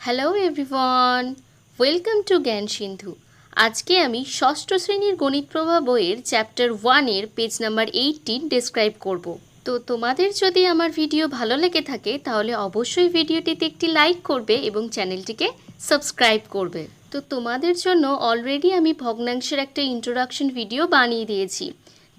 Hello everyone welcome to জ্ঞান সিন্ধু আজকে আমি ষষ্ঠ শ্রেণির গণিত প্রভা বইয়ের চ্যাপ্টার ওয়ানের পেজ নাম্বার এইটিন ডেসক্রাইব করব। তো তোমাদের যদি আমার ভিডিও ভালো লেগে থাকে, তাহলে অবশ্যই ভিডিওটিতে একটি লাইক করবে এবং চ্যানেলটিকে সাবস্ক্রাইব করবে। তো তোমাদের জন্য অলরেডি আমি ভগ্নাংশের একটা ইন্ট্রোডাকশন ভিডিও বানিয়ে দিয়েছি।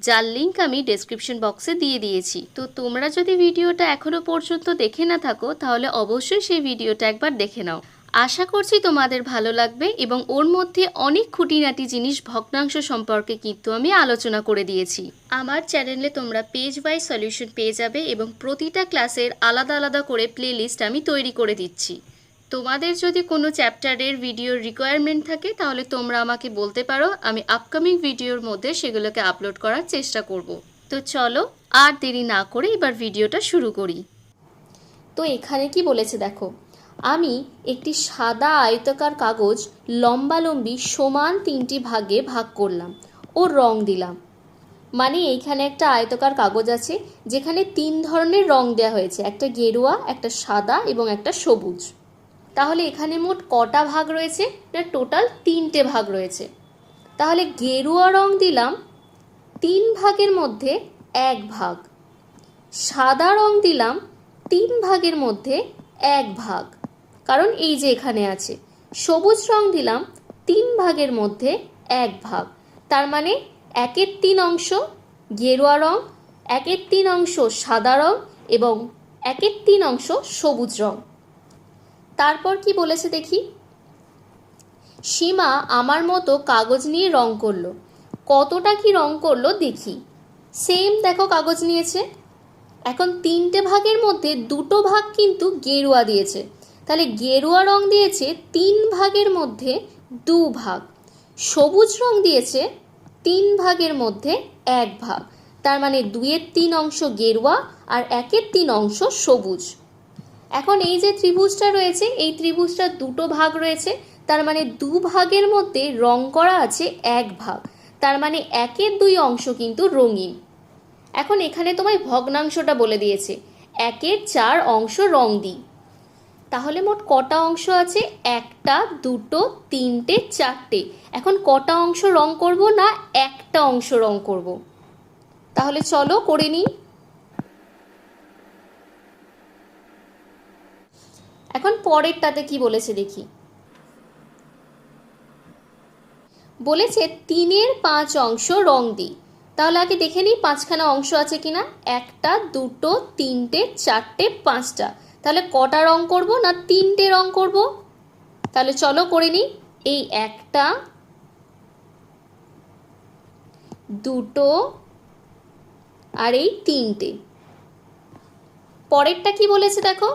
যার লিঙ্ক আমি ডেসক্রিপশন বক্সে দিয়ে দিয়েছি। তো তোমরা যদি ভিডিওটা এখনও পর্যন্ত দেখে না থাকো, তাহলে অবশ্যই সেই ভিডিওটা একবার দেখে নাও। আশা করছি তোমাদের ভালো লাগবে এবং ওর মধ্যে অনেক খুঁটিনাটি জিনিস ভগ্নাংশ সম্পর্কে কিন্তু আমি আলোচনা করে দিয়েছি। আমার চ্যানেলে তোমরা পেজ বাই সলিউশন পেয়ে যাবে এবং প্রতিটা ক্লাসের আলাদা আলাদা করে প্লে লিস্ট আমি তৈরি করে দিচ্ছি। তোমাদের যদি কোনো চ্যাপ্টারের ভিডিওর রিকোয়ারমেন্ট থাকে, তাহলে তোমরা আমাকে বলতে পারো। আমি আপকামিং ভিডিওর মধ্যে সেগুলোকে আপলোড করার চেষ্টা করব। তো চলো, আর দেরি না করে এবার ভিডিওটা শুরু করি। তো এখানে কি বলেছে দেখো, আমি একটি সাদা আয়তাকার কাগজ লম্বালম্বি সমান তিনটি ভাগে ভাগ করলাম ও রং দিলাম। মানে এইখানে একটা আয়তকার কাগজ আছে, যেখানে তিন ধরনের রং দেওয়া হয়েছে, একটা গেরুয়া, একটা সাদা এবং একটা সবুজ। তাহলে এখানে মোট কটা ভাগ রয়েছে? না টোটাল তিনটে ভাগ রয়েছে। তাহলে গেরুয়া রং দিলাম, তিন ভাগের মধ্যে এক ভাগ। সাদা রং দিলাম, তিন ভাগের মধ্যে এক ভাগ। কারণ এই যে এখানে আছে, সবুজ রং দিলাম, তিন ভাগের মধ্যে এক ভাগ। তার মানে একের তিন অংশ গেরুয়া রং, একের তিন অংশ সাদা রং এবং একের তিন অংশ সবুজ রং। তারপর কি বলেছে দেখি? সীমা আমার মতো কাগজ নিয়ে রং করল। কতটা কি রং করল দেখি। সেম দেখো কাগজ নিয়েছে। এখন তিনটে ভাগের মধ্যে দুটো ভাগ কিন্তু গেরুয়া দিয়েছে। তাহলে গেরুয়া রং দিয়েছে তিন ভাগের মধ্যে দু ভাগ। সবুজ রং দিয়েছে তিন ভাগের মধ্যে এক ভাগ। তার মানে দুয়ের তিন অংশ গেরুয়া আর একের তিন অংশ সবুজ। এখন এই যে ত্রিভুজটা রয়েছে, এই ত্রিভুজটা দুটো ভাগ রয়েছে, তার মানে দু ভাগের মধ্যে রং করা আছে এক ভাগ। তার মানে একের দুই অংশ কিন্তু রঙিন। এখন এখানে তোমায় ভগ্নাংশটা বলে দিয়েছে, একের চার অংশ রং দিই। তাহলে মোট কটা অংশ আছে? একটা, দুটো, তিনটে, চারটে। এখন কটা অংশ রং করব না একটা অংশ রং করব? তাহলে চলো করে নিই। এখন পরেরটাতে কি বলেছে দেখি। বলেছে, তিনের পাঁচ অংশ রং দিই তাহলে আগে দেখে নিই পাঁচখানা অংশ আছে কিনা। একটা, দুটো, তিনটে, চারটে, পাঁচটা। তাহলে কটা রং করব না তিনটে রং করব? তাহলে চলো করে নিই। এই একটা, দুটো আর এই তিনটে। পরেরটা কি বলেছে দেখো?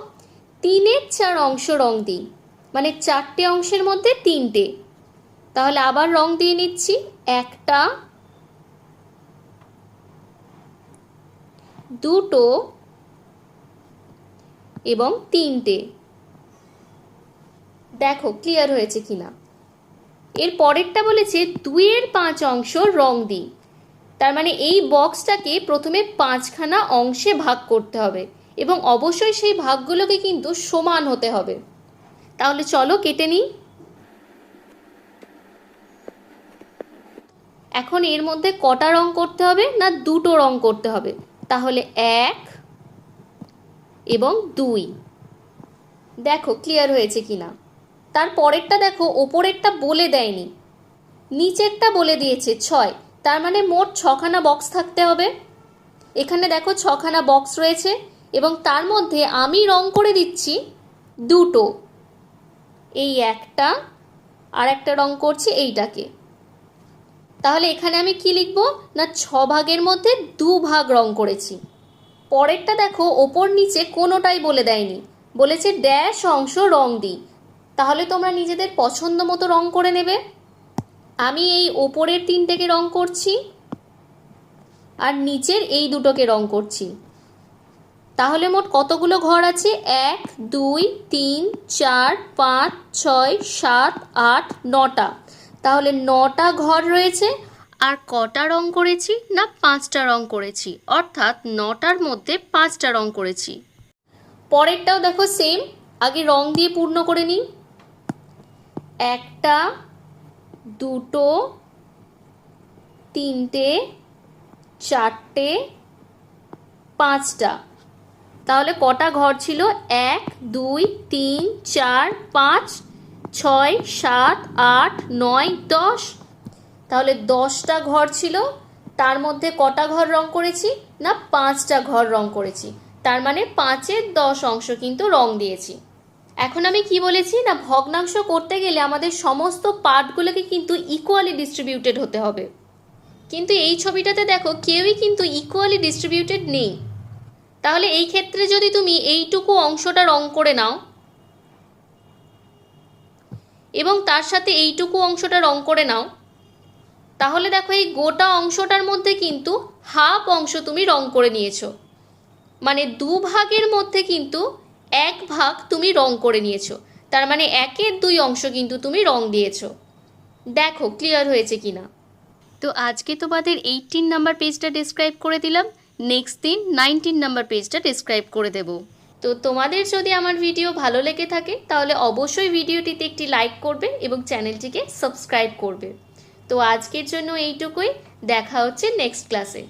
তিনের চার অংশ রং দিই মানে চারটে অংশের মধ্যে তিনটে। তাহলে আবার রং দিয়ে নিচ্ছি। একটা, দুটো এবং তিনটে। দেখো ক্লিয়ার হয়েছে কিনা? এর পরেরটা বলেছে দুইয়ের পাঁচ অংশ রং দিই তার মানে এই বক্সটাকে প্রথমে পাঁচখানা অংশে ভাগ করতে হবে। এবং অবশ্যই সেই ভাগগুলোকে কিন্তু সমান হতে হবে। তাহলে চলো কেটে নিই। এখন এর মধ্যে কটা রং করতে হবে না দুটো রং করতে হবে? তাহলে এক এবং দুই। দেখো ক্লিয়ার হয়েছে কিনা? তার পরেরটা দেখো, ওপরেরটা বলে দেয়নি। নিচেরটা বলে দিয়েছে ছয়। তার মানে মোট ছখানা বক্স থাকতে হবে। এখানে দেখো ছখানা বক্স রয়েছে। এবং তার মধ্যে আমি রং করে দিচ্ছি দুটো। এই একটা আর একটা রং করছি এইটাকে। তাহলে এখানে আমি কি লিখব? না, ছ ভাগের মধ্যে দু ভাগ রং করেছি। পরেরটা দেখো, ওপর নিচে কোনোটাই বলে দেয়নি। বলেছে ড্যাশ অংশ রং দিই। তাহলে তোমরা নিজেদের পছন্দ মতো রং করে নেবে। আমি এই ওপরের তিনটেকে রং করছি আর নিচের এই দুটোকে রং করছি। তাহলে মোট কতগুলো ঘর আছে? এক, দুই, তিন, চার, পাঁচ, ছয়, সাত, আট, নটা। তাহলে নটা ঘর রয়েছে। আর কটা রং করেছি না পাঁচটা রং করেছি? অর্থাৎ নটার মধ্যে পাঁচটা রং করেছি। পরেরটাও দেখো সেম আগে রং দিয়ে পূর্ণ করে নিই। একটা, দুটো, তিনটে, চারটে, পাঁচটা। তাহলে কটা ঘর ছিল? এক, দুই, তিন, চার, পাঁচ, ছয়, সাত, আট, নয়, দশ। তাহলে দশটা ঘর ছিল। তার মধ্যে কটা ঘর রং করেছি? না, পাঁচটা ঘর রং করেছি। তার মানে পাঁচের দশ অংশ কিন্তু রং দিয়েছি। এখন আমি কি বলেছি? না, ভগ্নাংশ করতে গেলে আমাদের সমস্ত পার্টগুলোকে কিন্তু ইকুয়ালি ডিস্ট্রিবিউটেড হতে হবে। কিন্তু এই ছবিটাতে দেখো, কেউই কিন্তু ইকুয়ালি ডিস্ট্রিবিউটেড নেই। তাহলে এই ক্ষেত্রে যদি তুমি এইটুকু অংশটা রং করে নাও, এবং তার সাথে এইটুকু অংশটা রং করে নাও, তাহলে দেখো এই গোটা অংশটার মধ্যে কিন্তু হাফ অংশ তুমি রং করে নিয়েছো। মানে দু ভাগের মধ্যে কিন্তু এক ভাগ তুমি রং করে নিয়েছো। তার মানে একের দুই অংশ কিন্তু তুমি রং দিয়েছ। দেখো ক্লিয়ার হয়েছে কিনা? তো আজকে তোমাদের এইটিন নাম্বার পেজটা ডিসক্রাইব করে দিলাম। নেক্সট দিন নাইনটিন নাম্বার পেজটা ডিসক্রাইব করে দেব। তো তোমাদের যদি আমার ভিডিও ভালো লেগে থাকে, তাহলে অবশ্যই ভিডিওটিতে একটি লাইক করবে এবং চ্যানেলটিকে সাবস্ক্রাইব করবে। তো আজকের জন্য এইটুকুই, দেখা হচ্ছে নেক্সট ক্লাসে